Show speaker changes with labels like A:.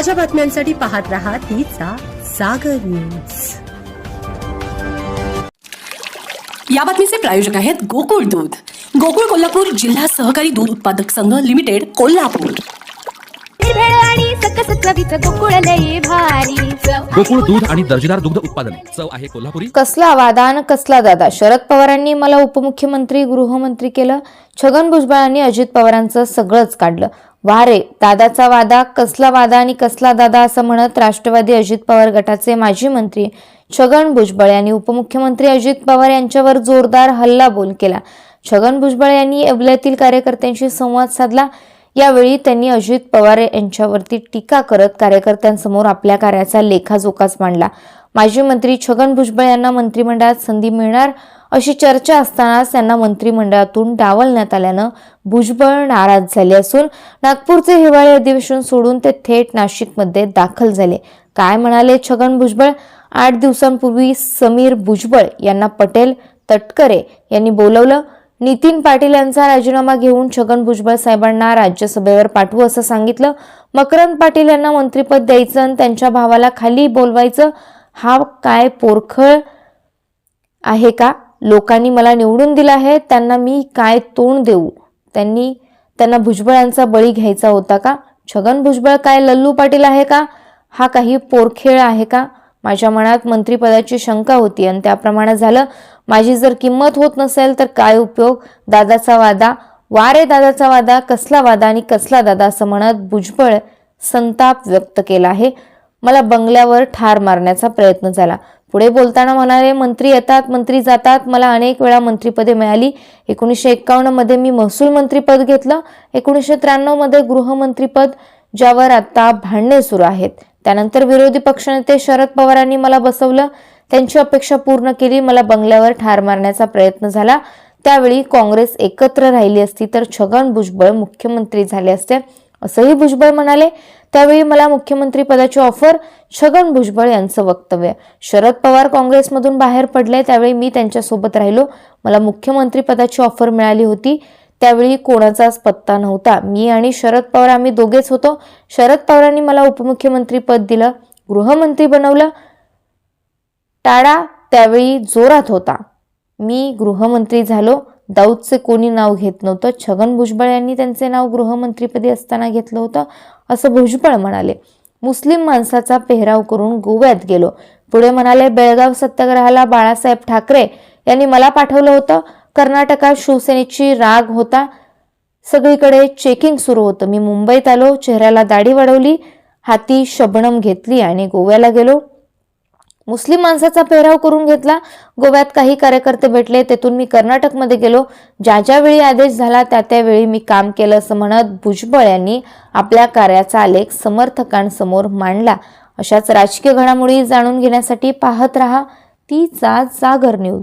A: ताज्या बातम्यांसाठी पाहत रहा तीचा सागर न्यूज.
B: या बातमीचे प्रायोजक आहेत गोकुळ दूध. गोकुळ कोल्हापूर जिल्हा सहकारी दूध उत्पादक संघ लिमिटेड कोल्हापूर.
C: भेळ आणि सकस चवीचं गोकुळ लई भारी. चव
D: गोकुळ दूध आणि दर्जेदार दुग्ध उत्पादन. चव आहे कोल्हापुरी.
E: कसला वादा आणि कसला दादा. शरद पवारांनी मला उपमुख्यमंत्री गृहमंत्री केलं. छगन भुजबळांनी अजित पवारांचं सगळंच काढलं. वारे दादाचा वादा कसला वादा आणि कसला दादा असं म्हणत राष्ट्रवादी अजित पवार गटाचे माजी मंत्री छगन भुजबळ यांनी उपमुख्यमंत्री अजित पवार यांच्यावर जोरदार हल्लाबोल केला. छगन भुजबळ यांनी अबल्यातील कार्यकर्त्यांशी संवाद साधला. यावेळी त्यांनी अजित पवार यांच्यावरती टीका करत कार्यकर्त्यांसमोर आपल्या कार्याचा लेखाजोखाच मांडला. माजी मंत्री छगन भुजबळ यांना मंत्रिमंडळात संधी मिळणार? अशी चर्चा असतानाच त्यांना मंत्रिमंडळातून डावलण्यात आल्यानं भुजबळ नाराज झाले असून नागपूरचे हिवाळी अधिवेशन सोडून ते थेट नाशिकमध्ये दाखल झाले. काय म्हणाले छगन भुजबळ? आठ दिवसांपूर्वी समीर भुजबळ यांना पटेल तटकरे यांनी बोलवलं. नितीन पाटील यांचा राजीनामा घेऊन छगन भुजबळ साहेबांना राज्यसभेवर पाठवू असं सांगितलं. मकरंद पाटील यांना मंत्रिपद द्यायचं आणि त्यांच्या भावाला खाली बोलवायचं हा काय पोरखळ आहे का? लोकांनी मला निवडून दिलं आहे त्यांना मी काय तोंड देऊ? त्यांनी त्यांना भुजबळांचा बळी घ्यायचा होता का? छगन भुजबळ काय लल्लू पाटील आहे का? हा काही पोरखेळ आहे का? माझ्या मनात मंत्रिपदाची शंका होती आणि त्याप्रमाणे झालं. माझी जर किंमत होत नसेल तर काय उपयोग? दादाचा वादा? वारे दादाचा वादा? कसला वादा आणि कसला दादा? असं म्हणत भुजबळ संताप व्यक्त केला आहे. मला बंगल्यावर ठार मारण्याचा प्रयत्न झाला. पुढे बोलताना म्हणाले मंत्री येतात मंत्री जातात. मला अनेक वेळा मंत्रीपदे मिळाली. एकोणीसशे एक्कावन्नमध्ये मी महसूल मंत्रीपद घेतलं. एकोणीसशे त्र्याण्णवमध्ये गृहमंत्रीपद ज्यावर आता भांडणे सुरू आहेत. त्यानंतर विरोधी पक्षनेते शरद पवारांनी मला बसवलं. त्यांची अपेक्षा पूर्ण केली. मला बंगल्यावर ठार मारण्याचा प्रयत्न झाला. त्यावेळी काँग्रेस एकत्र राहिली असती तर छगन भुजबळ मुख्यमंत्री झाले असते असंही भुजबळ म्हणाले. त्यावेळी मला मुख्यमंत्री पदाची ऑफर छगन भुजबळ यांचं वक्तव्य. शरद पवार काँग्रेसमधून बाहेर पडले त्यावेळी मी त्यांच्यासोबत राहिलो. मला मुख्यमंत्री पदाची ऑफर मिळाली होती. त्यावेळी कोणाचाच पत्ता नव्हता. मी आणि शरद पवार आम्ही दोघेच होतो. शरद पवारांनी मला उपमुख्यमंत्री पद दिलं गृहमंत्री बनवलं. टाळा त्यावेळी जोरात होता. मी गृहमंत्री झालो. दाऊदचे कोणी नाव घेत नव्हतं. छगन भुजबळ यांनी त्यांचे नाव गृहमंत्रीपदी असताना घेतलं होतं असं भुजबळ म्हणाले. मुस्लिम माणसाचा पेहराव करून गोव्यात गेलो. पुढे म्हणाले बेळगाव सत्याग्रहाला बाळासाहेब ठाकरे यांनी मला पाठवलं होतं. कर्नाटकात शिवसेनेची राग होता. सगळीकडे चेकिंग सुरू होतं. मी मुंबईत आलो चेहऱ्याला दाढी वाढवली हाती शबणम घेतली आणि गोव्याला गेलो. मुस्लिम माणसाचा पेहराव करून घेतला. गोव्यात काही कार्यकर्ते भेटले. तेथून मी कर्नाटकमध्ये गेलो. ज्या ज्यावेळी आदेश झाला त्या त्यावेळी मी काम केलं असं म्हणत भुजबळ यांनी आपल्या कार्याचा आलेख समर्थकांसमोर मांडला. अशाच राजकीय घडामोडी जाणून घेण्यासाठी पाहत रहा. तीचा जागर न्यूज.